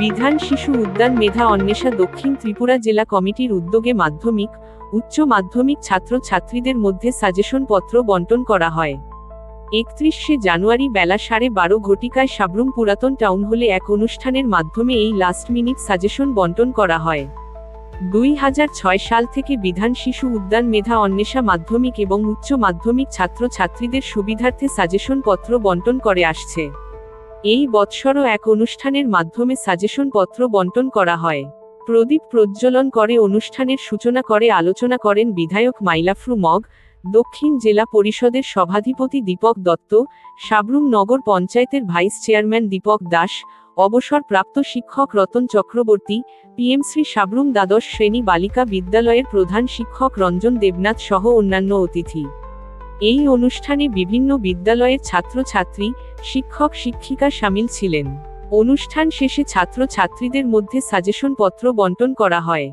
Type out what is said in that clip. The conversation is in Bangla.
বিধান শিশু উদ্যান মেধা অন্বেষা দক্ষিণ ত্রিপুরা জেলা কমিটির উদ্যোগে মাধ্যমিক, উচ্চ মাধ্যমিক ছাত্র ছাত্রীদের মধ্যে সাজেশন পত্র বন্টন করা হয়। একত্রিশে জানুয়ারি বেলা সাড়ে বারো ঘটিকায় সাবরুম পুরাতন টাউন হলে এক অনুষ্ঠানের মাধ্যমে এই লাস্ট মিনিট সাজেশন বন্টন করা হয়। দুই হাজার ছয় সাল থেকে বিধান শিশু উদ্যান মেধা অন্বেষা মাধ্যমিক এবং উচ্চ মাধ্যমিক ছাত্র ছাত্রীদের সুবিধার্থে সাজেশন পত্র বন্টন করে আসছে। এই বৎসরও এক অনুষ্ঠানের মাধ্যমে সাজেশন পত্র বন্টন করা হয়। প্রদীপ প্রজ্বলন করে অনুষ্ঠানের সূচনা করে আলোচনা করেন বিধায়ক মাইলাফ্রু মগ, দক্ষিণ জেলা পরিষদের সভাধিপতি দীপক দত্ত, সাবরুম নগর পঞ্চায়েতের ভাইস চেয়ারম্যান দীপক দাস, অবসরপ্রাপ্ত শিক্ষক রতন চক্রবর্তী পিএমশ্রী সাবরুম দ্বাদশ শ্রেণি বালিকা বিদ্যালয়ের প্রধান শিক্ষক রঞ্জন দেবনাথ সহ অন্যান্য অতিথি। এই অনুষ্ঠানে বিভিন্ন বিদ্যালয়ের ছাত্রছাত্রী, শিক্ষক, শিক্ষিকা সামিল ছিলেন। অনুষ্ঠান শেষে ছাত্রছাত্রীদের মধ্যে সাজেশন পত্র বন্টন করা হয়।